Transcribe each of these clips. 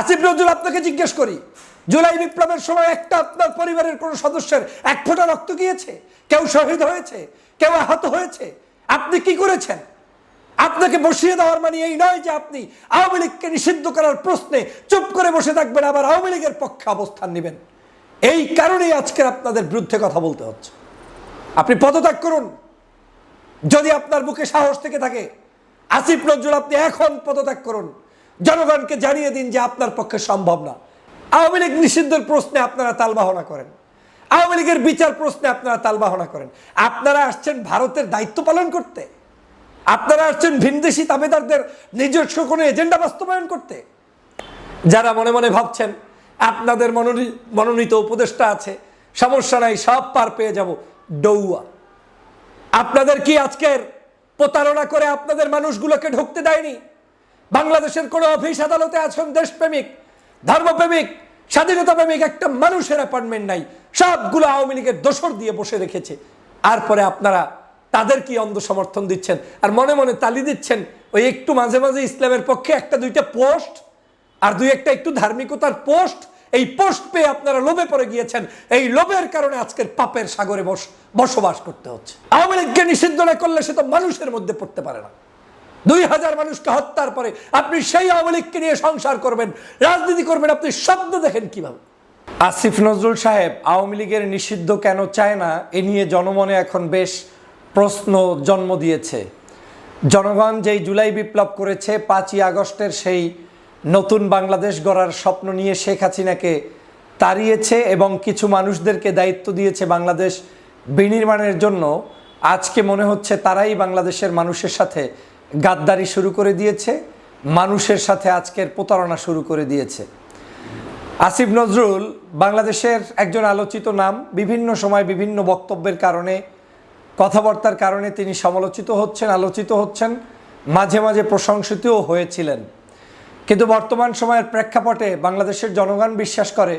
আসিফ নজরুল আপনাকে জিজ্ঞেস করি, জুলাই বিপ্লবের সময় একটা আপনার পরিবারের কোন সদস্যের এক ফোঁটা রক্ত গিয়েছে? কেউ শহীদ হয়েছে? কেউ আহত হয়েছে? আপনি কি করেছেন? আপনাকে বসিয়ে দেওয়ার মানে এই নয় যে আপনি আওয়ামী লীগকে নিষিদ্ধ করার প্রশ্নে চুপ করে বসে থাকবেন, আবার আওয়ামী লীগের পক্ষে অবস্থান নেবেন। এই কারণেই আজকের আপনাদের বিরুদ্ধে কথা বলতে হচ্ছে। আপনি পদত্যাগ করুন। যদি আপনার বুকে সাহস থেকে থাকে, আসিফ নজরুল আপনি এখন পদত্যাগ করুন। জনগণকে জানিয়ে দিন যে আপনার পক্ষে সম্ভব না। আওয়ামী লীগ নিষিদ্ধের প্রশ্নে আপনারা তালবাহনা করেন। আওয়ামী লীগের বিচার প্রশ্নে আপনারা তালবাহনা করেন। আপনারা আসছেন ভারতের দায়িত্ব পালন করতে। আপনারা আসছেন ভিনদেশি তাবেদারদের নিজস্ব কোনো এজেন্ডা বাস্তবায়ন করতে। যারা মনে মনে ভাবছেন, আপনাদের মনোনী- মনোনীত উপদেষ্টা আছে, সমস্যা নাই, সব পার পেয়ে যাব ডৌয়া। আপনাদের কি আজকের প্রতারণা করে আপনাদের মানুষগুলোকে ঢুকতে দেয়নি? বাংলাদেশের কোনো অফিস আদালতে আছেন দেশপ্রেমিক, ধর্মপ্রেমিক, স্বাধীনতা প্রেমিক, একটা মানুষের অ্যাপার্টমেন্ট নাই। সবগুলো আওয়ামী লীগের দোসর দিয়ে বসে রেখেছে। আর পরে আপনারা তাদের কি অন্ধ সমর্থন দিচ্ছেন? আর মনে মনে তালি দিচ্ছেন, ওই একটু মাঝে মাঝে ইসলামের পক্ষে একটা দুইটা পোস্ট আর দুই একটা একটু ধার্মিকতার পোস্ট, এই পোস্ট পেয়ে আপনারা লোভে পড়ে গিয়েছেন। এই লোভের কারণে আজকের পাপের সাগরে বস বসবাস করতে হচ্ছে। আওয়ামী লীগকে নিষিদ্ধ না করলে সে তো মানুষের মধ্যে পড়তে পারে না। দুই হাজার মানুষকে হত্যার পরে আপনি সেই আওয়ামী নিয়ে সংসার করবেন, রাজনীতি করবেন, আপনি শব্দ দেখেন কীভাবে? আসিফ নজরুল সাহেব, আওয়ামী লীগের নিষিদ্ধ কেন চায় না? এ নিয়ে জনমনে এখন বেশ প্রশ্ন জন্ম দিয়েছে। জনগণ যেই জুলাই বিপ্লব করেছে, পাঁচই আগস্টের সেই নতুন বাংলাদেশ গড়ার স্বপ্ন নিয়ে শেখ হাসিনাকে তাড়িয়েছে এবং কিছু মানুষদেরকে দায়িত্ব দিয়েছে বাংলাদেশ বিনির্মাণের জন্য। আজকে মনে হচ্ছে তারাই বাংলাদেশের মানুষের সাথে গাদ্দারি শুরু করে দিয়েছে, মানুষের সাথে আজকের প্রতারণা শুরু করে দিয়েছে। আসিফ নজরুল বাংলাদেশের একজন আলোচিত নাম, বিভিন্ন সময় বিভিন্ন বক্তব্যের কারণে, কথাবার্তার কারণে তিনি সমালোচিত হচ্ছেন, আলোচিত হচ্ছেন, মাঝে মাঝে প্রশংসিতও হয়েছিলেন। কিন্তু বর্তমান সময়ের প্রেক্ষাপটে বাংলাদেশের জনগণ বিশ্বাস করে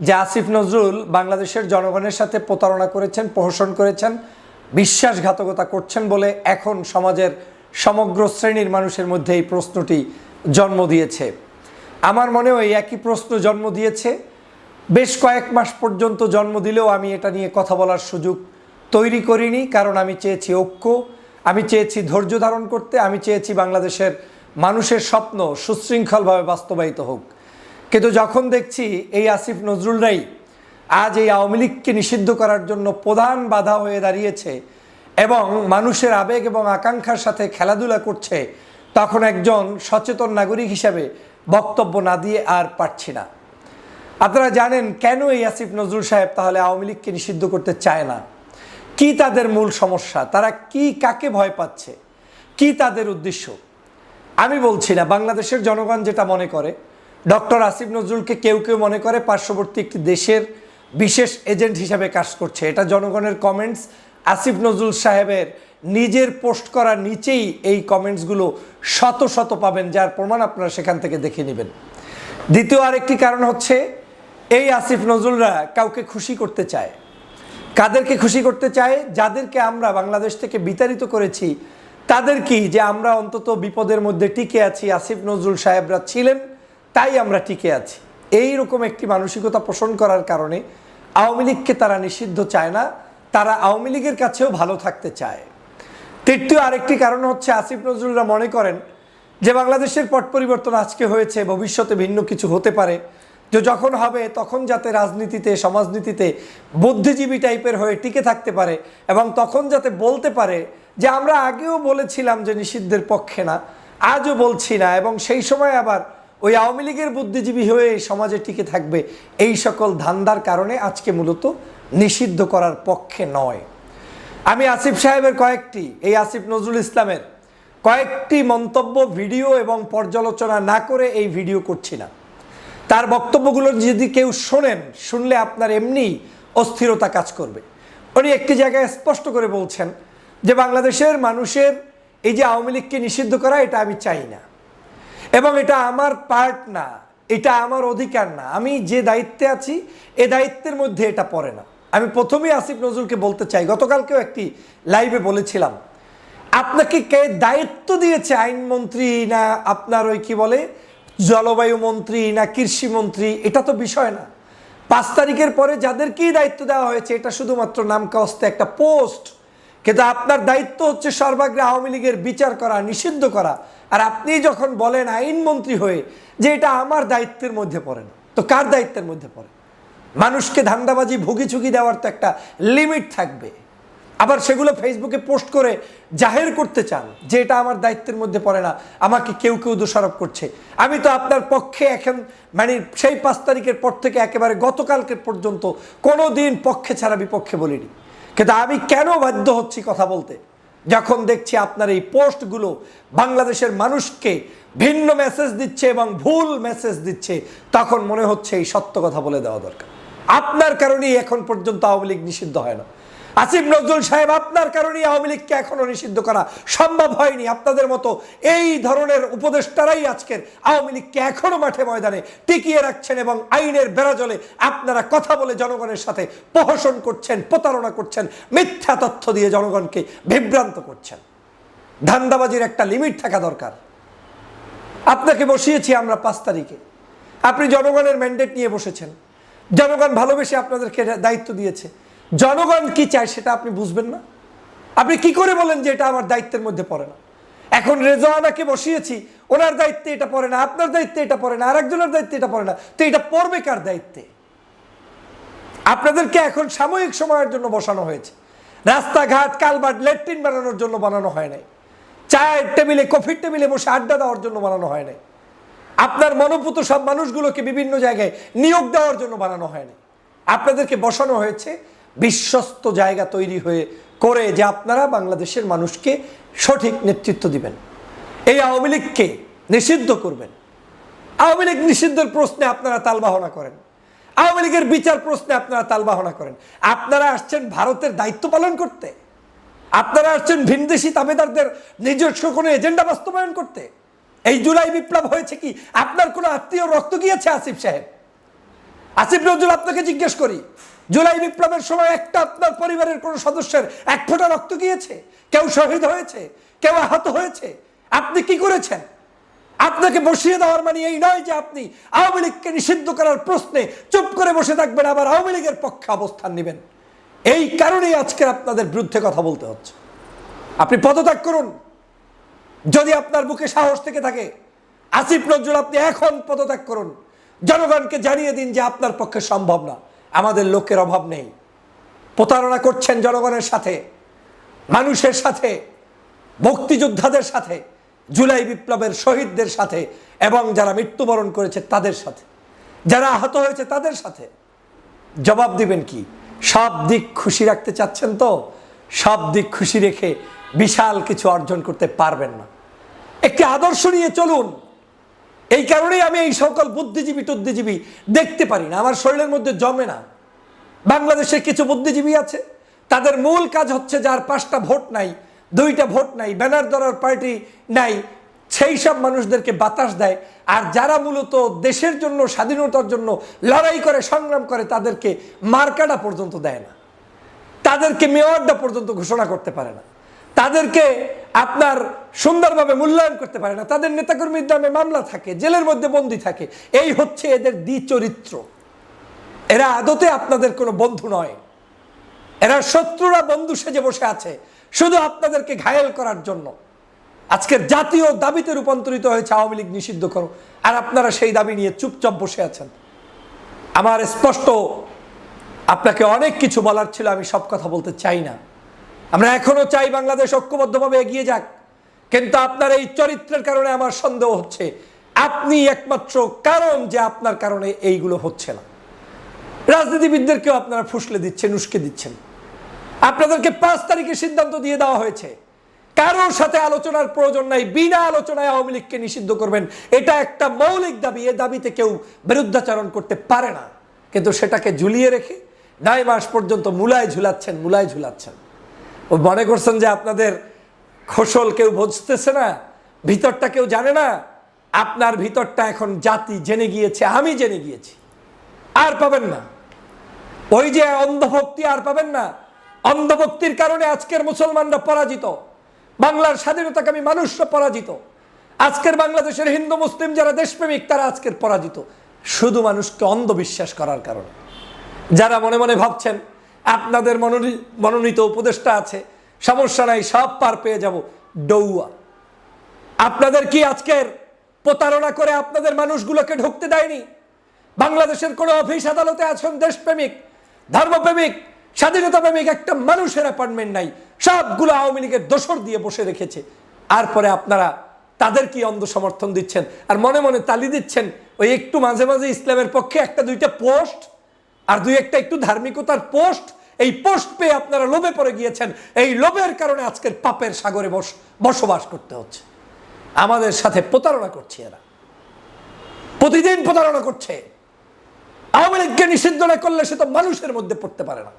যে আসিফ নজরুল বাংলাদেশের জনগণের সাথে প্রতারণা করেছেন প্রহসন করেছেন, বিশ্বাসঘাতকতা করছেন বলে এখন সমাজের সমগ্র শ্রেণির মানুষের মধ্যে এই প্রশ্নটি জন্ম দিয়েছে। আমার মনেও এই একই প্রশ্ন জন্ম দিয়েছে। বেশ কয়েক মাস পর্যন্ত জন্ম দিলেও আমি এটা নিয়ে কথা বলার সুযোগ তৈরি করিনি, কারণ আমি চেয়েছি ঐক্য, আমি চেয়েছি ধৈর্য ধারণ করতে, আমি চেয়েছি বাংলাদেশের মানুষের স্বপ্ন সুশৃঙ্খলভাবে বাস্তবায়িত হোক। কিন্তু যখন দেখছি এই আসিফ নজরুলরাই আজ এই আওয়ামী লীগকে নিষিদ্ধ করার জন্য প্রধান বাধা হয়ে দাঁড়িয়েছে এবং মানুষের আবেগ এবং আকাঙ্ক্ষার সাথে খেলাধুলা করছে, তখন একজন সচেতন নাগরিক হিসাবে বক্তব্য না দিয়ে আর পারছি না। আপনারা জানেন কেন এই আসিফ নজরুল সাহেব তাহলে আওয়ামী লীগকে নিষিদ্ধ করতে চায় না? কি তাদের মূল সমস্যা? তারা কি কাকে ভয় পাচ্ছে? কি তাদের উদ্দেশ্য? আমি বলছি না, বাংলাদেশের জনগণ যেটা মনে করে, ডক্টর আসিফ নজরুলকে কেউ কেউ মনে করে পার্শ্ববর্তী একটি দেশের বিশেষ এজেন্ট হিসাবে কাজ করছে। এটা জনগণের কমেন্টস আসিফ নজরুল সাহেবের নিজের পোস্ট করার নিচেই এই কমেন্টসগুলো শত শত পাবেন, যার প্রমাণ আপনারা সেখান থেকে দেখে নেবেন। দ্বিতীয় আরেকটি কারণ হচ্ছে, এই আসিফ নজরুলরা কাউকে খুশি করতে চায়। কাদেরকে খুশি করতে চায়? যাদেরকে আমরা বাংলাদেশ থেকে বিতাড়িত করেছি তাদের কি যে আমরা অন্তত বিপদের মধ্যে টিকে আছি, আসিফ নজরুল সাহেবরা ছিলেন, তাই আমরা টিকে আছি। এই রকম একটি মানসিকতা পোষণ করার কারণে আওয়ামী লীগকে তারা নিষিদ্ধ চায় না। তারা আওয়ামী লীগের কাছেও ভালো থাকতে চায়। তৃতীয় আরেকটি কারণ হচ্ছে আসিফ নজরুলরা মনে করেন যে বাংলাদেশের পট পরিবর্তন আজকে হয়েছে, ভবিষ্যতে ভিন্ন কিছু হতে পারে। যে যখন হবে, তখন যাতে রাজনীতিতে, সমাজনীতিতে বুদ্ধিজীবী টাইপের হয়ে টিকে থাকতে পারে এবং তখন যাতে বলতে পারে যে আমরা আগেও বলেছিলাম যে নিষিদ্ধের পক্ষে না, আজও বলছি না এবং সেই সময় আবার ওই আওয়ামী লীগের বুদ্ধিজীবী হয়ে সমাজে টিকে থাকবে। এই সকল ধান্দার কারণে আজকে মূলত নিষিদ্ধ করার পক্ষে নয়। আমি আসিফ সাহেবের কয়েকটি, এই আসিফ নজরুল ইসলামের কয়েকটি মন্তব্য, ভিডিও এবং পর্যালোচনা না করে এই ভিডিও করছি না। তার বক্তব্যগুলো যদি কেউ শোনেন, শুনলে আপনার এমনি অস্থিরতা কাজ করবে। উনি একটি জায়গায় স্পষ্ট করে বলছেন যে, বাংলাদেশের মানুষের এই যে আওয়ামী লীগকে নিষিদ্ধ করা, এটা আমি চাই না। এবং এটা আমার পার্ট না, এটা আমার অধিকার না। আমি যে দায়িত্বে আছি, এ দায়িত্বের মধ্যে এটা পড়ে না। আমি প্রথমেই আসিফ নজরুলকে বলতে চাই, গতকালকেও একটি লাইভে বলেছিলাম, আপনাকে কে দায়িত্ব দিয়েছে আইনমন্ত্রী না আপনার ওই কি বলে, জলবায়ু মন্ত্রী না কৃষি মন্ত্রী, এটা তো বিষয় না। পাঁচ তারিখের পরে যাদের যাদেরকেই দায়িত্ব দেওয়া হয়েছে, এটা শুধুমাত্র নামকাস্তে একটা পোস্ট, কিন্তু আপনার দায়িত্ব হচ্ছে সর্বাগ্রে আওয়ামী লীগের বিচার করা, নিষিদ্ধ করা, আর আপনি যখন বলেন আইনমন্ত্রী হয়ে, যে এটা আমার দায়িত্বের মধ্যে পড়ে না। তো কার দায়িত্বের মধ্যে পড়ে? মানুষকে ধান্দাবাজি ভুগি ঝুঁকি দেওয়ার তো একটা লিমিট থাকবে। আবার সেগুলো ফেসবুকে পোস্ট করে জাহের করতে চান, যে এটা আমার দায়িত্বের মধ্যে পড়ে না, আমাকে কেউ কেউ দোষারোপ করছে। আমি তো আপনার পক্ষে এখন মানে সেই পাঁচ তারিখের পর থেকে একেবারে গতকালকের পর্যন্ত কোনো দিন পক্ষে ছাড়া বিপক্ষে বলিনি। কিন্তু আমি কেন বাধ্য হচ্ছি কথা বলতে? যখন দেখছি আপনার এই পোস্টগুলো বাংলাদেশের মানুষকে ভিন্ন মেসেজ দিচ্ছে এবং ভুল মেসেজ দিচ্ছে, তখন মনে হচ্ছে এই সত্য কথা বলে দেওয়া দরকার। আপনার কারণেই এখন পর্যন্ত আওয়ামী লীগ নিষিদ্ধ হয় না। আসিফ নজরুল সাহেব, আপনার কারণেই আওয়ামী লীগকে এখনও নিষিদ্ধ করা সম্ভব হয়নি। আপনাদের মতো এই ধরনের উপদেষ্টারাই আজকের আওয়ামী লীগকে এখনও মাঠে ময়দানে টিকিয়ে রাখছেন এবং আইনের বেড়াজলে আপনারা কথা বলে জনগণের সাথে প্রহসন করছেন, প্রতারণা করছেন, মিথ্যা তথ্য দিয়ে জনগণকে বিভ্রান্ত করছেন। ধান্দাবাজির একটা লিমিট থাকা দরকার। আপনাকে বসিয়েছি আমরা পাঁচ তারিখে। আপনি জনগণের ম্যান্ডেট নিয়ে বসেছেন। জনগণ ভালোবেসে আপনাদেরকে দায়িত্ব দিয়েছে। জনগণ কি চায় সেটা আপনি বুঝবেন না। আপনি কি করে বলেন যে এটা আমার দায়িত্বের মধ্যে পড়ে না? এখন রেজওয়ানাকে বসিয়েছি, ওনার দায়িত্বে এটা পড়ে না, আপনার দায়িত্বে এটা পড়ে না, আরেকজনের দায়িত্বে এটা পড়ে না। তো এটা পড়বে কার দায়িত্বে? আপনাদেরকে এখন সাময়িক সময়ের জন্য বসানো হয়েছে। রাস্তাঘাট কালবাট লেট্রিন বানানোর জন্য বানানো হয় নাই। চায়ের টেবিলে, কফির টেবিলে বসে আড্ডা দেওয়ার জন্য বানানো হয় নাই। আপনার মনোপুত সব মানুষগুলোকে বিভিন্ন জায়গায় নিয়োগ দেওয়ার জন্য বানানো হয়নি। আপনাদেরকে বসানো হয়েছে বিশ্বস্ত জায়গা তৈরি হয়ে করে যে আপনারা বাংলাদেশের মানুষকে সঠিক নেতৃত্ব দিবেন। এই আওয়ামী লীগকে নিষিদ্ধ করবেন। আওয়ামী লীগ নিষিদ্ধের প্রশ্নে আপনারা তালবাহনা করেন। আওয়ামী লীগের বিচার প্রশ্নে আপনারা তালবাহনা করেন। আপনারা আসছেন ভারতের দায়িত্ব পালন করতে। আপনারা আসছেন ভিনদেশি তাবেদারদের নিজস্ব কোনো এজেন্ডা বাস্তবায়ন করতে। এই জুলাই বিপ্লব হয়েছে কি? আপনার কোনো আত্মীয় রক্ত গিয়েছে, আসিফ সাহেব? আসিফ নজরুল, আপনাকে জিজ্ঞেস করি, জুলাই বিপ্লবের সময় একটা আপনার পরিবারের কোনো সদস্যের এক ফোঁটা রক্ত গিয়েছে? কেউ শহীদ হয়েছে? কেউ আহত হয়েছে? আপনি কি করেছেন? আপনাকে বসিয়ে দেওয়ার মানে এই নয় যে আপনি আওয়ামী লীগকে নিষিদ্ধ করার প্রশ্নে চুপ করে বসে থাকবেন, আবার আওয়ামী লীগের পক্ষে অবস্থান নেবেন। এই কারণেই আজকের আপনাদের বিরুদ্ধে কথা বলতে হচ্ছে। আপনি পদত্যাগ করুন। যদি আপনার বুকে সাহস থেকে থাকে, আসিফ নজরুল আপনি এখন পদত্যাগ করুন। জনগণকে জানিয়ে দিন যে আপনার পক্ষে সম্ভব না। আমাদের লোকের অভাব নেই। প্রতারণা করছেন জনগণের সাথে, মানুষের সাথে, মুক্তিযোদ্ধাদের সাথে, জুলাই বিপ্লবের শহীদদের সাথে, এবং যারা মৃত্যুবরণ করেছে তাদের সাথে। যারা আহত হয়েছে তাদের সাথে। জবাব দিবেন কি? সব দিক খুশি রাখতে চাচ্ছেন তো? সব দিক খুশি রেখে বিশাল কিছু অর্জন করতে পারবেন না। একটি আদর্শ নিয়ে চলুন। এই কারণেই আমি এই সকল বুদ্ধিজীবী, টুদ্ধিজীবী দেখতে পারি না। আমার শরীরের মধ্যে জমে না। বাংলাদেশে কিছু বুদ্ধিজীবী আছে। তাদের মূল কাজ হচ্ছে যার পাঁচটা ভোট নাই, দুইটা ভোট নাই, ব্যানার ধরার পার্টি নাই, সেই সব মানুষদেরকে বাতাস দেয়। আর যারা মূলত দেশের জন্য, স্বাধীনতার জন্য লড়াই করে, সংগ্রাম করে, তাদেরকে মার্কাটা পর্যন্ত দেয় না। তাদেরকে মেয়রটা পর্যন্ত ঘোষণা করতে পারে না। তাদেরকে আপনার সুন্দরভাবে মূল্যায়ন করতে পারে না। তাদের নেতাকর্মীর নামে মামলা থাকে, জেলের মধ্যে বন্দি থাকে। এই হচ্ছে এদের দ্বিচরিত্র। এরা আদতে আপনাদের কোনো বন্ধু নয়। এরা শত্রুরা বন্ধু সেজে বসে আছে, শুধু আপনাদেরকে ঘায়েল করার জন্য। আজকের জাতীয় দাবিতে রূপান্তরিত হয়েছে আওয়ামী লীগ নিষিদ্ধ করো, আর আপনারা সেই দাবি নিয়ে চুপচাপ বসে আছেন। আমার স্পষ্ট আপনাকে অনেক কিছু বলার ছিল, আমি সব কথা বলতে চাই না। আমরা এখনও চাই বাংলাদেশ ঐক্যবদ্ধভাবে এগিয়ে যাক, কিন্তু আপনার এই চরিত্রের কারণে আমার সন্দেহ হচ্ছে। আপনি একমাত্র কারণ যে আপনার কারণে এইগুলো হচ্ছে না। রাজনীতিবিদদেরকেও আপনারা ফুসলে দিচ্ছেন, উস্কে দিচ্ছেন। আপনাদেরকে পাঁচ তারিখে সিদ্ধান্ত দিয়ে দেওয়া হয়েছে। কারোর সাথে আলোচনার প্রয়োজন নাই, বিনা আলোচনায় আওয়ামী লীগকে নিষিদ্ধ করবেন। এটা একটা মৌলিক দাবি, এ দাবিতে কেউ বিরুদ্ধাচরণ করতে পারে না। কিন্তু সেটাকে ঝুলিয়ে রেখে নয় মাস পর্যন্ত মূলায় ঝুলাচ্ছেন মূলায় ঝুলাচ্ছেন। ও মনে করছেন যে আপনাদের খোসল কেউ বুঝতেছে না? ভিতরটা কেউ জানে না? আপনার ভিতরটা এখন জাতি জেনে গিয়েছে, আমি জেনে গিয়েছি। আর পাবেন না। ওই যে অন্ধভক্তি আর পাবেন না। অন্ধভক্তির কারণে আজকের মুসলমানরা পরাজিত। বাংলার স্বাধীনতাকামী মানুষরা পরাজিত। আজকের বাংলাদেশের হিন্দু, মুসলিম যারা দেশপ্রেমিক, তারা আজকের পরাজিত। শুধু মানুষকে অন্ধবিশ্বাস করার কারণে। যারা মনে মনে ভাবছেন আপনাদের মনোনী- মনোনীত উপদেষ্টা আছে। সমস্যা নাই, সব পার পেয়ে যাব। ডৌয়া। আপনাদের কি আজকের প্রতারণা করে আপনাদের মানুষগুলোকে ঢুকতে দেয়নি? বাংলাদেশের কোনো অফিস আদালতে আছেন দেশপ্রেমিক, ধর্মপ্রেমিক স্বাধীনতা প্রেমিক একটা মানুষের অ্যাপয়েন্টমেন্ট নাই। সবগুলো আওয়ামী লীগের দোসর দিয়ে বসে রেখেছে। আর পরে আপনারা তাদের কি অন্ধ সমর্থন দিচ্ছেন? আর মনে মনে তালি দিচ্ছেন, ওই একটু মাঝে মাঝে ইসলামের পক্ষে একটা দুইটা পোস্ট, আর দুই একটা একটু ধার্মিকতার পোস্ট এই পোস্ট পেয়ে আপনারা লোভে পড়ে গিয়েছেন। এই লোভের কারণে আজকের পাপের সাগরে বস- বসবাস করতে হচ্ছে। আমাদের সাথে প্রতারণা করছে এরা। প্রতিদিন প্রতারণা করছে। আওয়ামী লীগকে নিষিদ্ধ না করলে সে তো মানুষের মধ্যে পড়তে পারে না।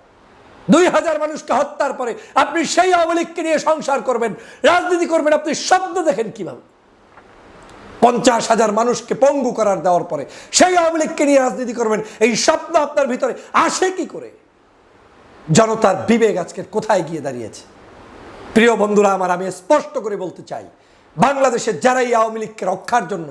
দুই হাজার মানুষকে হত্যার পরে আপনি সেই আওয়ামী লীগকে নিয়ে সংসার করবেন, রাজনীতি করবেন, আপনি স্বপ্ন দেখেন কীভাবে? পঞ্চাশ হাজার মানুষকে পঙ্গু করার দেওয়ার পরে সেই আওয়ামী লীগকে নিয়ে রাজনীতি করবেন, এই স্বপ্ন আপনার ভিতরে আসে কি করে? জনতার বিবেক আজকের কোথায় গিয়ে দাঁড়িয়েছে? প্রিয় বন্ধুরা আমার, আমি স্পষ্ট করে বলতে চাই, বাংলাদেশের যারাই আওয়ামী লীগকে রক্ষার জন্য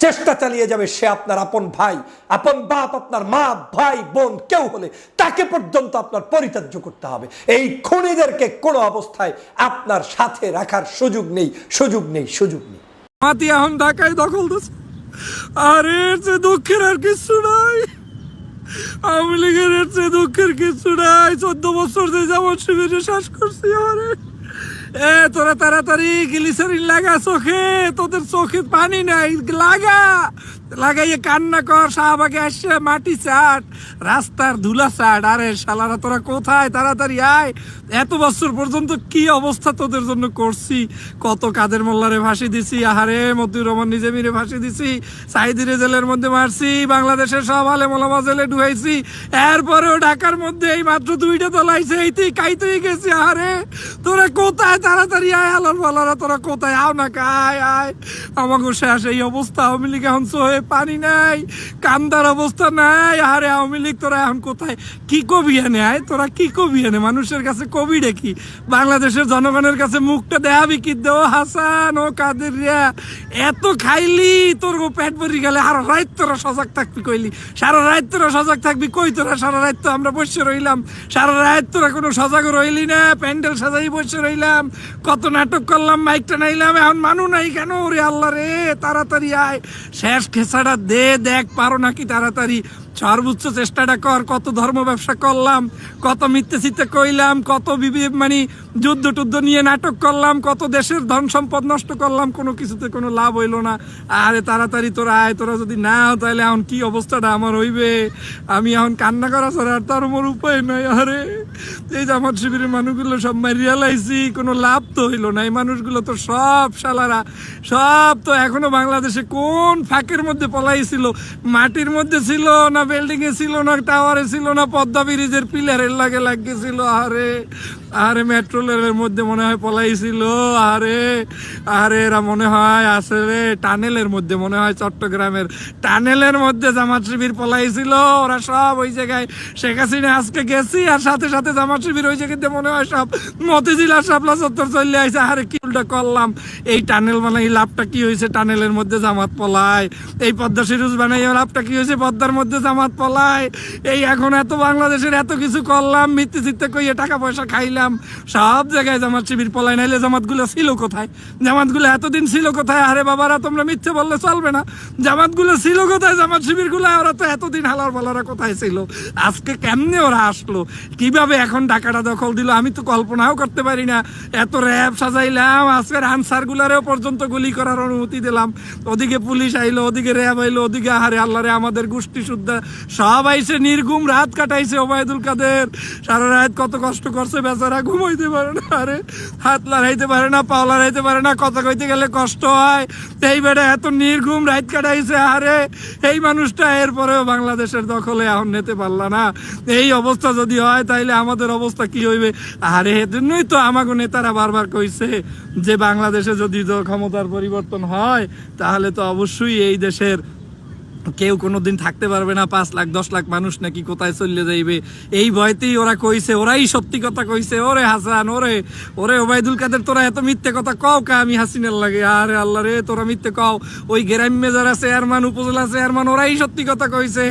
চেষ্টা চালিয়ে যাবে, সে আপনার আপন ভাই, আপন বাপ, আপনার মা, ভাই, বোন, কেউ হলে তাকে পর্যন্ত আপনার পরিত্যাজ্য করতে হবে। এই খুনিদেরকে কোনো অবস্থায় আপনার সাথে রাখার সুযোগ নেই সুযোগ নেই সুযোগ নেই। মাতি এখন ঢাকায় দখল দিচ্ছে। আর চেয়ে দুঃখের আর কিছু নাই। আওয়ামী লীগের দুঃখের কিছু নাই। চোদ্দ বছর যে যেমন শিবিরে শ্বাস করছি আরে। এ, তোরা তাড়াতাড়ি গ্লিসারিন লাগা চোখে, তোদের চোখে পানি নাই, লাগা। লাগাইয়ে কান্না কর, শাহবাগে আসছে মাটি চাট, রাস্তার ধুলা চাট। আরে শালারা, তোরা কোথায়? তাড়াতাড়ি আয়। এত বছর পর্যন্ত কি অবস্থা তোদের জন্য করছি? কত কাদের মোল্লারে ফাঁসি দিছি? আহারে, মতিউর রহমান নিজে মিরে ফাঁসি দিছি। সাইদিরে জেলের মধ্যে মারছি। বাংলাদেশের সব আলে মোলামা জেলে ঢুকাইছি। এরপরেও ঢাকার মধ্যে এই মাত্র দুইটা তোলাইছে এইতেই কাইতেই গেছি, আহারে। তোরা কোথায়? তাড়াতাড়ি আয়, আলোর বলারা তোরা কোথায়? আও না আয় আয়। আমাকে শেষ এই অবস্থা, আওয়ামী লীগ এখন হয়ে পানি নাই, কান্দার অবস্থা নাই। আরে আওয়ামী লীগ, তোরা এখন কোথায়? কি কবি এনে, আয়, তোরা কি কবি এনে? মানুষের কাছে কবি ডেকি বাংলাদেশের জনগণের কাছে মুখটা দেখাবি কি দেও হাসান, ও কাদের রিয়া এত খাইলি তোর গো পেট ভরি গেলে আর রাত তোরা সজাগ থাকবি কইলি। সারা রাত তোরা সজাগ থাকবি কই তোরা? সারা রাত তো আমরা বসে রইলাম। সারা রাত তোরা কোনো সজাগ রইলি না, প্যান্ডেল সাজাই বসে রইলাম। কত নাটক করলাম, মাইকটা নাইলাম, এখন মানু নাই কেন ওরে আল্লাহ রে? তাড়াতাড়ি আয়। শেষ খেসাটা দে, দেখ, পারো নাকি তাড়াতাড়ি? সর্বোচ্চ চেষ্টাটা কর, কত ধর্ম ব্যবসা করলাম, কত মিথ্যে কইলাম, কত মানে যুদ্ধ টুদ্ধ নিয়ে নাটক করলাম, কত দেশের ধন সম্পদ নষ্ট করলাম, কোনো কিছুতে কোনো লাভ হইল না। আরে তাড়াতাড়ি তোরা আয়, তোরা যদি না তাহলে এখন কি অবস্থাটা আমার হইবে? আমি এখন কান্না করা ছাড়া আর তার মোর উপায় নাই, আরে। এই আমার শিবিরের মানুষগুলো সব রিয়ালাইছি কোনো লাভ তো হইল না। এই মানুষগুলো তো সব শালারা, সব তো এখনও বাংলাদেশে কোন ফাঁকের মধ্যে পলাইছিল? মাটির মধ্যে ছিল না বিল্ডিং এ ছিল না টাওয়ারে ছিল না, পদ্মা ব্রিজের পিলারের লাগে লাগিয়েছিল আরে আরে মেট্রো রেলের মধ্যে মনে হয় পলাইছিল আরে আরে এরা মনে হয় আসলে টানেলের মধ্যে মনে হয় চট্টগ্রামের। টানেলের মধ্যে জামাত শিবির পলাইছিল, ওরা সব ওই জায়গায়, শেখ হাসিনা আজকে গেছি, আর সাথে সাথে জামাত শিবির ওই জায়গাতে মনে হয় সব মতিঝিল আর শাপলা চত্বর চলে আইছে আরে কি উল্টা করলাম। এই টানেল বানাই লাভটা কি হয়েছে? টানেলের মধ্যে জামাত পলায়। এই পদ্মা সিরিজ বানাই লাভটা কি হয়েছে? পদ্মার মধ্যে জামাত পলায় এই এখন এত বাংলাদেশের এত কিছু করলাম, মিথ্যে চিত্তে কইয়ে টাকা পয়সা খাইলাম। সব জায়গায় জামাত শিবির পলায় নাইলে জামাতগুলো ছিল কোথায়? জামাতগুলো এতদিন ছিল কোথায়? আরে বাবারা, তোমরা মিথ্যে বললে চলবে না। জামাতগুলো ছিল কোথায়? জামাত শিবিরগুলো ওরা তো এতদিন হালার বলারা কোথায় ছিল? আজকে কেমনে ওরা আসলো? কীভাবে এখন ঢাকাটা দখল দিল? আমি তো কল্পনাও করতে পারি না। এত র্যাব সাজাইলাম, আজকের আনসারগুলারেও পর্যন্ত গুলি করার অনুমতি দিলাম। ওদিকে পুলিশ আইলো, ওদিকে র্যাব আইলো, ওদিকে আহারে আল্লাহরে আমাদের গোষ্ঠী শুদ্ধা সব আইসে নির্ঘুম, রাত কাটাইছে ওবায়দুল কাদের। সারা রাত কত কষ্ট করছে, বেচারা ঘুমাইতে পারে না। আরে, হাত লড়াইতে পারে না পা লড়াইতে পারে না, কথা কইতে গেলে কষ্ট হয়। এই এত নির্ঘুম, রাত কাটাইছে, আরে, এই মানুষটা এরপরেও বাংলাদেশের দখলে এখন নিতে পারলা না। এই অবস্থা যদি হয়, তাইলে আমাদের অবস্থা কি হইবে? আরে, এজন্যই তো আমাকে নেতারা বারবার কইছে যে, বাংলাদেশে যদি ক্ষমতার পরিবর্তন হয়, তাহলে তো অবশ্যই এই দেশের কেউ কোনোদিন থাকতে পারবে না, পাঁচ লাখ, দশ লাখ মানুষ নাকি কোথায় চলে যাইবে। এই ভয়তেই ওরা কইছে, ওরাই সত্যি কথা কইছে, ওরে হাসান, ওরে ওরে ওবায়দুল কাদের, তোরা এত মিথ্যে কথা কও কা আমি হাসিনের লাগে। আরে আল্লাহ রে, তোরা মিথ্যে কও। ওই গ্রাম্যে যারা চেয়ারম্যান, উপজেলা চেয়ারম্যান, ওরাই সত্যি কথা কইছে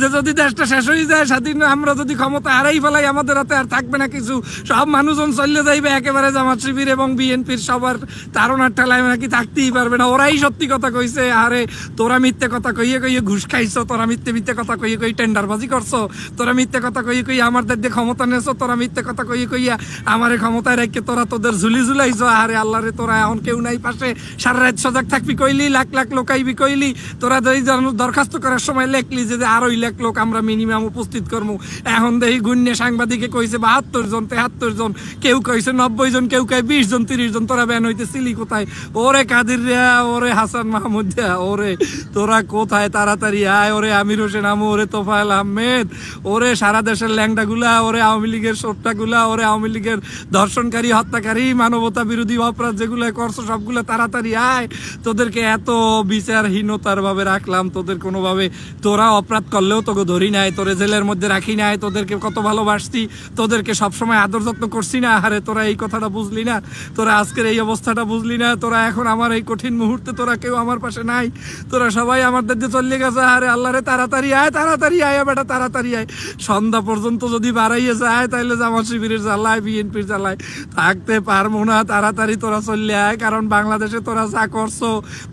যে যদি দেশটা শেষ হয়ে যায়, স্বাধীন আমরা যদি ক্ষমতা হারাই ফেলাই, আমাদের হাতে আর থাকবে না কিছু। সব মানুষজন চলে যাইবে একেবারে জামাত শিবির এবং বিএনপির সবার তারণার ঠেলায় নাকি থাকতেই পারবে না। ওরাই সত্যি কথা কইছে, আরে তোরা মিথ্যে কথা কইয়ে কইয়ে ঘুষ খাইছো তোরা মিথ্যে মিথ্যে কথা কইয়ে কই টেন্ডারবাজি করছ। তোরা মিথ্যে কথা কইয়ে কই আমাদের দিয়ে ক্ষমতা নেছো তোরা মিথ্যে কথা কইয়ে কইয়া আমারে ক্ষমতায় রেখে তোরা তোদের ঝুলি ঝুলাইছো। আরে আল্লাহ রে তোরা এখন কেউ নাই পাশে। সারা রাত সজাগ থাকবি কইলি লাখ লাখ লোক আইবি কইলি। তোরা জন- দরখাস্ত করার সময় লেখলি যে আড়াই লাখ লোক আমরা মিনিমাম উপস্থিত করব এখন দেখি গুণ্যে সাংবাদিকে কইছে বাহাত্তর জন তেহাত্তর জন। কেউ কইছে নব্বই জন কেউ কয় বিশ জন তিরিশ জন। তোরা ব্যান হইতেছিলি কোথায়? ওরে কাদির রে ওরে হাসান মাহমুদ রে, ওরে। তোরা কোথায়? তাড়াতাড়ি আয়, ওরে আমির হোসেন আমু, ওরে তোফায়েল আহমেদ, ওরে সারা দেশের ল্যাংডা গুলা ওরে আওয়ামী লীগের সোট্টা গুলা ওরে আওয়ামী লীগের ধর্ষণকারী, হত্যাকারী মানবতা বিরোধী অপরাধ যেগুলো করছ, সবগুলো তাড়াতাড়ি আয়। তোদেরকে এত বিচারহীনতার ভাবে রাখলাম, তোদের কোনোভাবে তোরা অপরাধ করলেও তোকে ধরি নাই, তোরে জেলের মধ্যে রাখি নাই, তোদেরকে কত ভালোবাসছি, তোদেরকে সবসময় আদর যত্ন করছি না আরে তোরা এই কথাটা বুঝলি না, তোরা আজকের এই অবস্থাটা বুঝলি না, তোরা এখন আমার এই কঠিন মুহূর্তে তোরা কেউ আমার পাশে নাই, তোরা সবাই আমাদের দিয়ে চলে গেছে, আরে আল্লাহ রে তাড়াতাড়ি আয় তাড়াতাড়ি আয় বেটা তাড়াতাড়ি আয়। সন্ধ্যা পর্যন্ত যদি বাড়াইয়ে যায় তাহলে জামাত শিবিরের জ্বালায়, বিএনপির জ্বালায়। থাকতে পারব না, তাড়াতাড়ি তোরা চললে আয়, কারণ বাংলাদেশে তোরা যা করছ,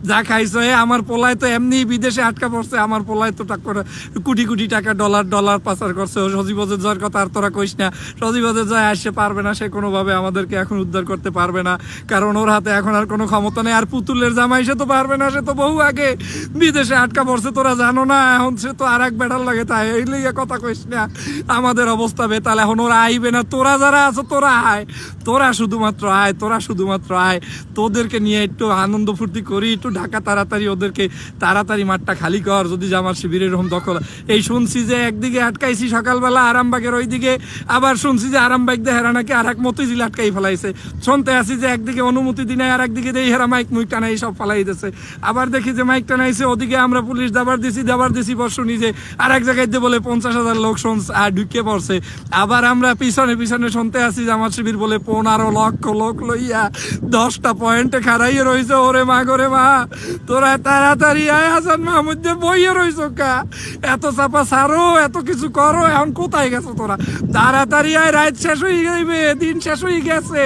যা খাইছো, এ আমার পোলায় তো এমনি বিদেশে আটকা পড়ছে, আমার পোলায় তো টাক কোটি কোটি টাকা ডলার ডলার পাচার করছে। ও সজীবদের জয়ের কথা আর তোরা কইস না। সজীবদের জয় আসতে পারবে না, সে কোনোভাবে আমাদেরকে এখন উদ্ধার করতে পারবে না। কারণ ওর হাতে এখন আর কোনো ক্ষমতা নেই, আর পুতুলের জামাই সে তো পারবে না, সে তো বহু আগে বিদেশে আটকা পড়ছে। তোরা জানো না, এখন সে তো আর এক বেটার লাগে তাই এই লিগে কথা কইস না। আমাদের অবস্থা বেতাল, এখন ওরা আইবে না। তোরা যারা আছো, তোরা আয়। তোরা শুধুমাত্র আয়, তোরা শুধুমাত্র আয়। তোদেরকে নিয়ে একটু আনন্দ ফুর্তি করি, একটু ঢাকা তাড়াতাড়ি ওদেরকে তাড়াতাড়ি মাঠটা খালি কর। যদি জামার শিবিরের এরকম দখল, এই শুনছি যে একদিকে আটকাইছি সকালবেলা আরামবাগের ওইদিকে, আবার শুনছি যে আরামবাগ দিয়ে হেরা নাকি আর এক মতিঝিল আটকাই ফেলাইছে। শুনতে আসি যে একদিকে অনুমতি দিনে আর একদিকে দিয়ে হেরা মাইক মুইক টানাই সব ফেলাই দিছে। আবার দেখি যে মাইক টানাইছে, ওদিকে আমরা পুলিশ দাবার দিছি দাবার দিছি পর শুনি যে আর এক জায়গায় দিয়ে বলে, পঞ্চাশ হাজার লোক ঢুকে পড়ছে। আবার আমরা পিছনে পিছনে শুনতে আসি, জামাত শিবির বলে, পনেরো লক্ষ লোক লইয়া দশটা পয়েন্টে খারাইয়ে রয়েছে ওরে মা করে মা। তোরা তাড়াতাড়ি আয়, হাসান মাহমুদ যে বইয়ে রইছ কা। এত চাপা সারো এত কিছু করো, এখন কোথায় গেছো তোরা? তাড়াতাড়ি আয়, রাত শেষ হয়ে যাইবে, দিন শেষ হয়ে গেছে।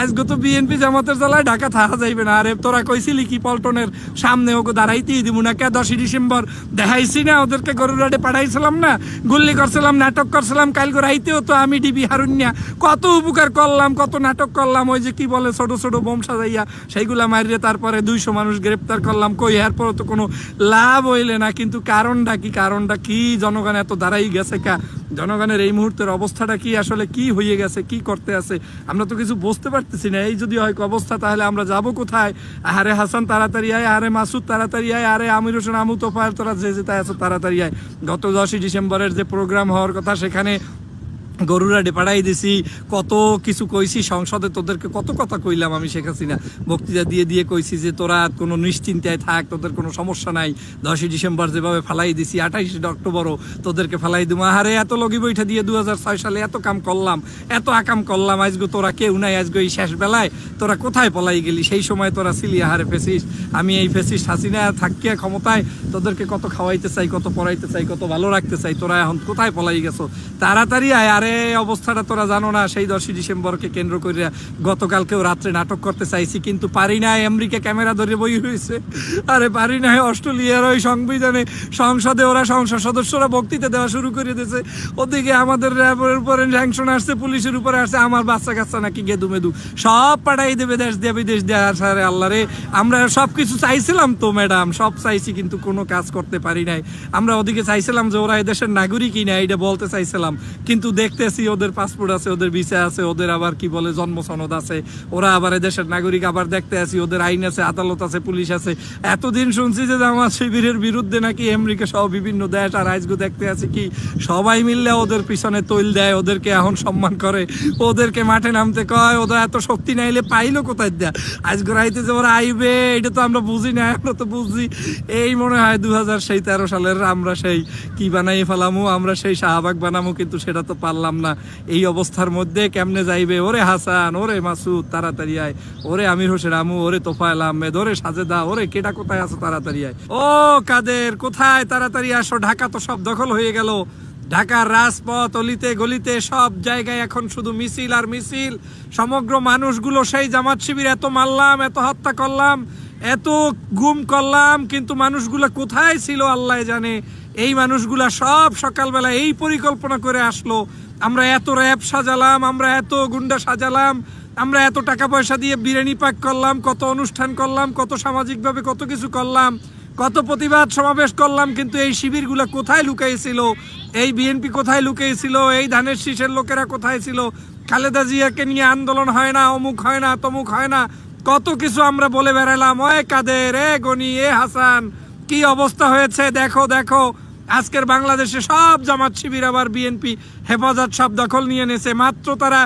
আজকে তো বিএনপি জামাতের জ্বালায় ঢাকা থাকা যাইবে না। আরে তোরা কইছিলি কি পল্টনের সামনে ওকে দাঁড়াইতেই দিব না? কে দশই ডিসেম্বর দেখাইছি না, ওদেরকে গরুরাটে পাঠাইছিলাম না, গুল্লি করছিলাম, নাটক করছিলাম কাল রাইতেও তো আমি ডিবি হারুন্যা। কত উপকার করলাম, কত নাটক করলাম, ওই যে কি বলে, ছোট ছোট বোম সাজাইয়া, সেইগুলা মারিয়ে তারপরে দুইশো মানুষ গ্রেপ্তার করলাম, কই এরপরে তো কোনো লাভ হইলে না, কিন্তু কারণটা কি কারণটা কি, জনগণ এত দাঁড়াই গেছে কা? জনগণের এই মুহূর্তের অবস্থাটা কি আসলে কি হয়ে গেছে, কি করতে আছে? আমরা তো কিছু বুঝতে পারতেছি না। এই যদি হয় অবস্থা, তাহলে আমরা যাব কোথায়? আরে হাসান তাড়াতাড়ি আয় আরে মাসুদ তাড়াতাড়ি আয় আরে আমির হোসেন, আমু তোফায় তোরা যে যেতে আছো তাড়াতাড়ি আয়। গত দশই ডিসেম্বরের যে প্রোগ্রাম হওয়ার কথা, সেখানে গরুরাডে পাঠাই দিছি, কত কিছু কইছি, সংসদে তোদেরকে কত কথা কইলাম আমি শেখ হাসিনা। বক্তৃতা দিয়ে দিয়ে কইছি যে, তোরা কোনো নিশ্চিন্তায় থাক, তোদের কোনো সমস্যা নাই। দশই ডিসেম্বর যেভাবে ফালাই দিছি, আঠাইশে অক্টোবরও তোদেরকে ফালাই দিব আরে এত লগি বৈঠা দিয়ে দু হাজার ছয় সালে এত কাম করলাম, এত আকাম করলাম আজকে তোরা কেউ নাই আজকে এই শেষ বেলায়, তোরা কোথায় পলাই গেলি? সেই সময় তোরা ছিলি, আহারে ফেসিস আমি এই ফেসিস হাসিনা, থাকিয়া ক্ষমতায় তোদেরকে কত খাওয়াইতে চাই, কত পড়াইতে চাই, কত ভালো রাখতে চাই, তোরা এখন কোথায় পলাই গেছো? তাড়াতাড়ি আয়, আরে অবস্থাটা তোরা জানো না, সেই দশই ডিসেম্বরকে কেন্দ্র করে গতকালকেও রাত্রে নাটক করতে চাইছি, কিন্তু পারি না আমেরিকা ক্যামেরা ধরে বই হয়েছে আরে পারি না অস্ট্রেলিয়ার ওই সংবিধানে সংসদে ওরা সংসদ সদস্যরা বক্তৃতা দেওয়া শুরু করে দিয়েছে। ওদিকে আমাদের র্যাবের উপরে স্যাংশন আসছে, পুলিশের উপরে আসছে, আমার বাচ্চা কাচ্চা নাকি গেদু মেদু। সব পাঠাই দেবে দেশ দিয়ে, বিদেশ দিয়ে আসারে আল্লাহ রে, আমরা সব কিছু চাইছিলাম তো ম্যাডাম, সব চাইছি, কিন্তু কোনো কাজ করতে পারি নাই। আমরা ওদিকে চাইছিলাম যে ওরা এদেশের নাগরিকই না এটা বলতে চাইছিলাম, কিন্তু দেখতে দেখতেছি, ওদের পাসপোর্ট আছে, ওদের ভিসা আছে, ওদের আবার কি বলে জন্ম সনদ আছে। ওরা আবার দেশের নাগরিক আবার দেখতে আছি, ওদের আইন আছে, আদালত আছে, পুলিশ আছে। এতদিন শুনছি যে জামাত শিবিরের বিরুদ্ধে নাকি আমেরিকা সহ বিভিন্ন দেশ আর আইজগো দেখতে আছি কি, সবাই মিললে ওদের পিছনে তৈল দেয়, ওদেরকে এখন সম্মান করে, ওদেরকে মাঠে নামতে কয়, ওদের এত শক্তি নাইলে পাইলো কোথায় দেয়া? আজগো রাইতে যে ওরা আইবে, এটা তো আমরা বুঝি না আমরা তো বুঝি। এই মনে হয় দু হাজার সেই তেরো সালের আমরা সেই কি বানাই ফেলামু, আমরা সেই শাহবাগ বানামু, কিন্তু সেটা তো পারলাম না। এই অবস্থার মধ্যে কেমনে যাইবে? ওরে হাসান, ওরে মাসুদ, তাড়াতাড়ি আয়। ওরে আমির হোসেন আমু, ওরে তোফায়েল আহমেদ, ওরে সাজেদা, ওরে কেটা কোথায় আছো? তাড়াতাড়ি আয়। ও কাদের, কোথায়? তাড়াতাড়ি আসো। ঢাকা তো সব দখল হয়ে গেল। ঢাকার রাজপথ, অলিতে গলিতে সব জায়গায় এখন শুধু মিছিল আর মিছিল। সমগ্র মানুষগুলো সেই জামাত শিবির, এত মারলাম, এত হত্যা করলাম, এত গুম করলাম, কিন্তু মানুষগুলো কোথায় ছিল আল্লাহ জানে। এই মানুষগুলা সব সকালবেলা এই পরিকল্পনা করে আসলো। আমরা এত র্যাব সাজালাম, আমরা এত গুন্ডা সাজালাম, আমরা এত টাকা পয়সা দিয়ে বিরিয়ানি পাক করলাম, কত অনুষ্ঠান করলাম, কত সামাজিকভাবে কত কিছু করলাম, কত প্রতিবাদ সমাবেশ করলাম, কিন্তু এই শিবিরগুলো কোথায় লুকাইছিল? এই বিএনপি কোথায় লুকিয়েছিল এই ধানের শীষের লোকেরা কোথায় ছিল? খালেদা জিয়াকে নিয়ে আন্দোলন হয় না, অমুক হয় না, তমুক হয় না। কত কিছু আমরা বলে বেড়ালাম ওয়ে কাদের, এ গনি, এ হাসান, কি অবস্থা হয়েছে? দেখো দেখো। আজকের বাংলাদেশে সব জামাত শিবির, আবার বিএনপি হেফাজত সব দখল নিয়ে নেছে। মাত্র তারা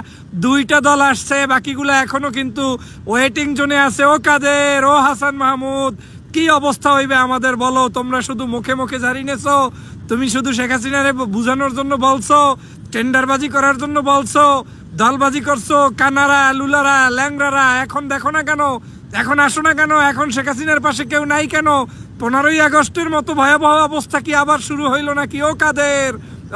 দুইটা দল আসছে, বাকিগুলো এখনও কিন্তু ওয়েটিং জোনে আছে। ও কাদের? ও হাসান মাহমুদ, কি অবস্থা হইবে আমাদের বলো? তোমরা শুধু মুখে মুখে জারি নেছো, তুমি শুধু শেখ হাসিনারে বুঝানোর জন্য বলছো, টেন্ডারবাজি করার জন্য বলছো, দলবাজি করছ, কানারা, লুলারা ল্যাংরারা এখন দেখো না কেন? এখন আসো না কেন? এখন শেখ হাসিনার পাশে কেউ নাই কেন? পনেরোই আগস্টের মতো ভয়াবহ অবস্থা কি আবার শুরু হইল নাকি? ও কাদের?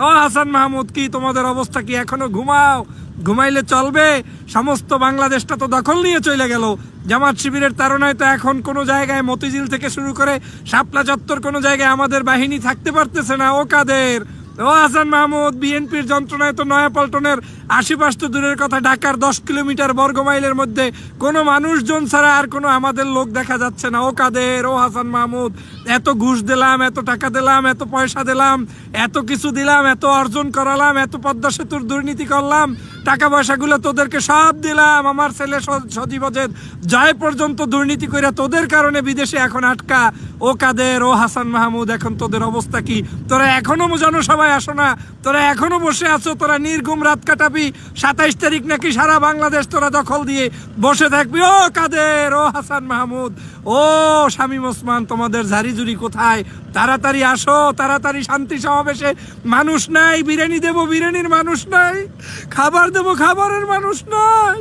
ও হাসান মাহমুদ কি? তোমাদের অবস্থা কি? এখনও ঘুমাও? ঘুমাইলে চলবে? সমস্ত বাংলাদেশটা তো দখল নিয়ে চলে গেল। জামাত শিবিরের তারণায় তো এখন কোনো জায়গায় মতিঝিল থেকে শুরু করে শাপলা চত্বর কোনো জায়গায় আমাদের বাহিনী থাকতে পারতেছে না। ও কাদের? ও হাসান মাহমুদ, বিএনপির যন্ত্রণায় তো নয়াপল্টনের আশিপাশ তো দূরের কথা, ঢাকার দশ কিলোমিটার বর্গ মাইলের মধ্যে কোনো মানুষজন ছাড়া আর কোনো আমাদের লোক দেখা যাচ্ছে না। ও কাদের? ও হাসান মাহমুদ, এত ঘুষ দিলাম, এত টাকা দিলাম, এত পয়সা দিলাম, এত কিছু দিলাম, এত অর্জন করালাম, এত পদ্মা সেতুর দুর্নীতি করলাম টাকা পয়সাগুলো তোদেরকে সব দিলাম। আমার ছেলে সজীব জয় পর্যন্ত দুর্নীতি করে তোদের কারণে বিদেশে এখন আটকা। ও কাদের? ও হাসান মাহমুদ, এখন তোদের অবস্থা কি? তোরা এখনও জনসভায় আসো না। তোরা এখনও বসে আছো, তোরা নির্গুম রাত কাটাবি। সাতাইশ তারিখ নাকি সারা বাংলাদেশ তোরা দখল দিয়ে বসে থাকবি। ও কাদের? ও হাসান মাহমুদ ও স্বামী ওসমান, তোমাদের ঝাড়িঝুড়ি কোথায়? তাড়াতাড়ি আসো, তাড়াতাড়ি শান্তি সমাবেশে। মানুষ নাই, বিরিয়ানি দেবো, বিরিয়ানির মানুষ নাই, খাবার দেবো, খাবারের মানুষ নাই।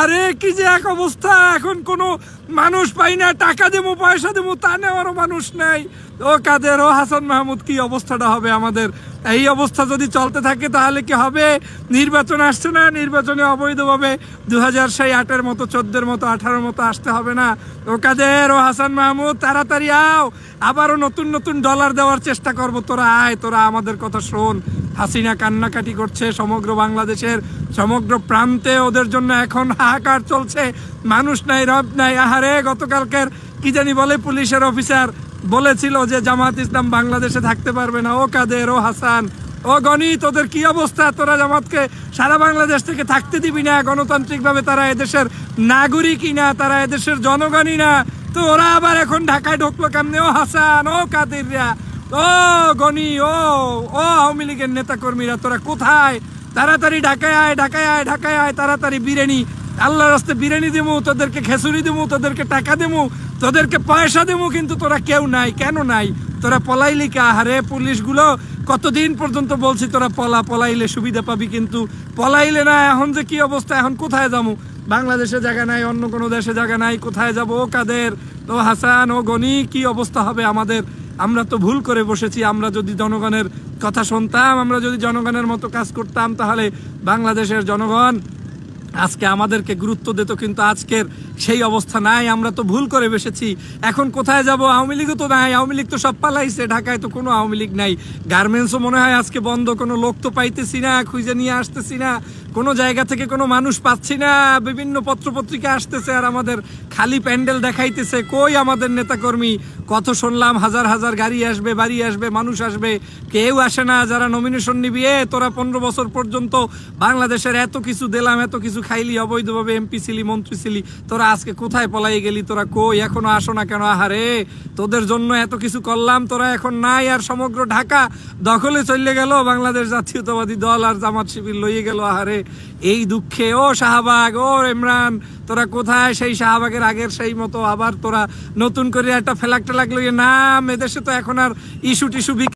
আরে, কি যে এক অবস্থা, এখন কোনো মানুষ পাই না, টাকা দেবো পয়সা দেবো তা নেওয়ারও মানুষ নাই। ও কাদের, ও হাসান মাহমুদ, কি অবস্থাটা হবে আমাদের? এই অবস্থা যদি চলতে থাকে, তাহলে কি হবে? নির্বাচন আসছে না, নির্বাচনে অবৈধভাবে দু হাজার সেই আটের মতো, চোদ্দের মতো, আঠারোর মতো আসতে হবে না। ও কাদের, ও হাসান মাহমুদ, তাড়াতাড়ি আও। আবারও নতুন নতুন ডলার দেওয়ার চেষ্টা করব। তোরা আয়, তোরা আমাদের কথা শোন। হাসিনা কান্নাকাটি করছে সমগ্র বাংলাদেশের সমগ্র প্রান্তে ওদের জন্য এখন হাহাকার চলছে। মানুষ নাই, রব নাই, আহারে, গতকালকের কি জানি বলে পুলিশের অফিসার বলেছিল যে জামাত ইসলাম বাংলাদেশে থাকতে পারবে না। ও কাদের? ও হাসান? ও গণি তোদের কি অবস্থা? তোরা জামাতকে সারা বাংলাদেশ থেকে থাকতে দিবি না? গণতান্ত্রিকভাবে তারা এদেশের নাগরিকই না, তারা এদেশের জনগণই না। তো ওরা আবার এখন ঢাকায় ঢুকলো কেমনে? ও হাসান, ও কাদেররা? ও গনি, ও ও আওয়ামী লীগের নেতা কর্মীরা তোরা কোথায়? তাড়াতাড়ি ঢাকায় আয় ঢাকায় আয় ঢাকায় আয়, তাড়াতাড়ি বিরিয়ানি। আল্লাহ রাস্তে বিরিয়ানি দেবো তোদেরকে খেসুরি দেবো তোদেরকে টাকা দেবো তোদেরকে পয়সা দেবো কিন্তু তোরা কেউ নাই, কেন নাই? তোরা পলাইলি কা? হারে পুলিশগুলো কতদিন পর্যন্ত বলছি তোরা পলা, পলাইলে সুবিধা পাবি কিন্তু পলাইলে না, এখন যে কি অবস্থা, এখন কোথায় যাব? বাংলাদেশে জায়গা নাই, অন্য কোনো দেশে জায়গা নাই, কোথায় যাব? ও কাদের? ও হাসান, ও গনি, কি অবস্থা হবে আমাদের? আমরা তো ভুল করে বসেছি, আমরা যদি জনগণের কথা শুনতাম, আমরা যদি জনগণের মতো কাজ করতাম, তাহলে বাংলাদেশের জনগণ আজকে আমাদেরকে গুরুত্ব দিত, কিন্তু আজকের সেই অবস্থা নাই, আমরা তো ভুল করে বসেছি। এখন কোথায় যাব? আওয়ামী লীগও তো নাই, আওয়ামী লীগ তো সব পালাইছে, ঢাকায় তো কোনো আওয়ামী লীগ নাই। গার্মেন্টসও মনে হয় আজকে বন্ধ, কোনো লোক তো পাইতেছি না, খুঁজে নিয়ে আসতেছি না। কোনো জায়গা থেকে কোনো মানুষ পাচ্ছি না। বিভিন্ন পত্রপত্রিকা আসতেছে আর আমাদের খালি প্যান্ডেল দেখাইতেছে। কই আমাদের নেতাকর্মী? কত শুনলাম, হাজার হাজার গাড়ি আসবে, বাড়ি আসবে, মানুষ আসবে। কেউ আসে না, যারা নমিনেশন নিবি, এ, তোরা পনেরো বছর পর্যন্ত বাংলাদেশের এত কিছু দিলাম, এত কিছু খাইলি, অবৈধভাবে এমপি ছিলি, মন্ত্রী ছিলি, তোরা আজকে কোথায় পলাই গেলি, তোরা কই? এখনও আসো না কেন? আহারে, তোদের জন্য এত কিছু করলাম, তোরা এখন নাই আর সমগ্র ঢাকা দখলে চলে গেল। বাংলাদেশ জাতীয়তাবাদী দল আর জামাত শিবির লইয়ে গেল, আহারে। এই দুঃখে, ও শাহবাগ, ও ইমরান, তোরা কোথায়? সেই শাহবাগের আগের সেই মতো আবার তোরা নতুন করে একটা ফেলাক লাগল নাম, এদেশে তো এখন আর ইস্যু টিস্যু